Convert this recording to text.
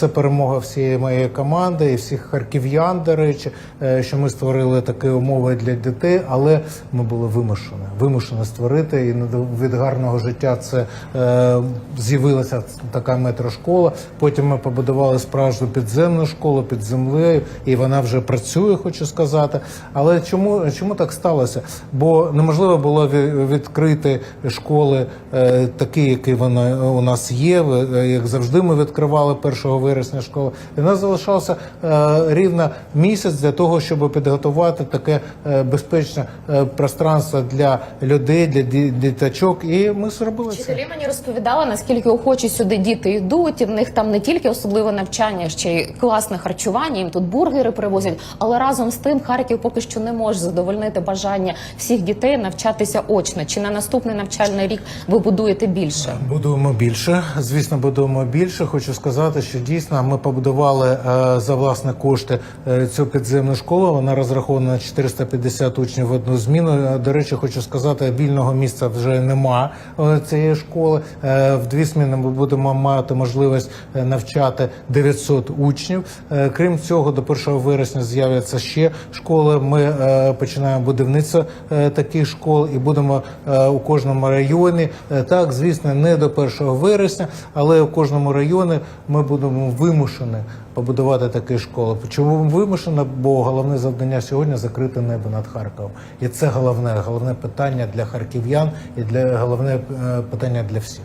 Це перемога всієї моєї команди і всіх харків'ян, до речі, що ми створили такі умови для дітей, але ми були вимушені. Вимушені створити. І від гарного життя це е, з'явилася така метрошкола. Потім ми побудували справжню підземну школу під землею, і вона вже працює, хочу сказати. Але чому, чому так сталося? Бо неможливо було відкрити школи е, такі, які вони у нас є. Е, Як завжди, ми відкривали 1 вересня школу. І нас залишався е, рівно місяць для того, щоб підготувати таке е, безпечне е, пространство для людей, для ді- діточок. І ми зробили це. Вчителі мені розповідали, наскільки охочі сюди діти йдуть, і в них там не тільки особливе навчання, ще й класне харчування. Їм тут бургери привозять. Але разом з тим Харків поки що не може задовольнити бажання всіх дітей навчатися очно. Чи на наступний навчальний рік ви будуєте більше? Будуємо більше. Звісно, будуємо більше. Хочу сказати, що дійсно ми побудували е, за власні кошти е, цю підземну школу. Вона розрахована на 450 учнів в одну зміну. Е, До речі, хочу сказати, вільного місця вже нема цієї школи. В дві зміни ми будемо мати можливість навчати 900 учнів. Крім цього, до 1 вересня з'являться ще школи. Ми починаємо будівництво таких школ і будемо у кожному районі. Так, звісно, не до 1 вересня, але у кожному районі ми будемо вимушені побудувати такі школи. Чому вимушено? Бо головне завдання сьогодні закрити небо над Харковом. І це головне, головне питання для харків'ян і для головне е, питання для всіх.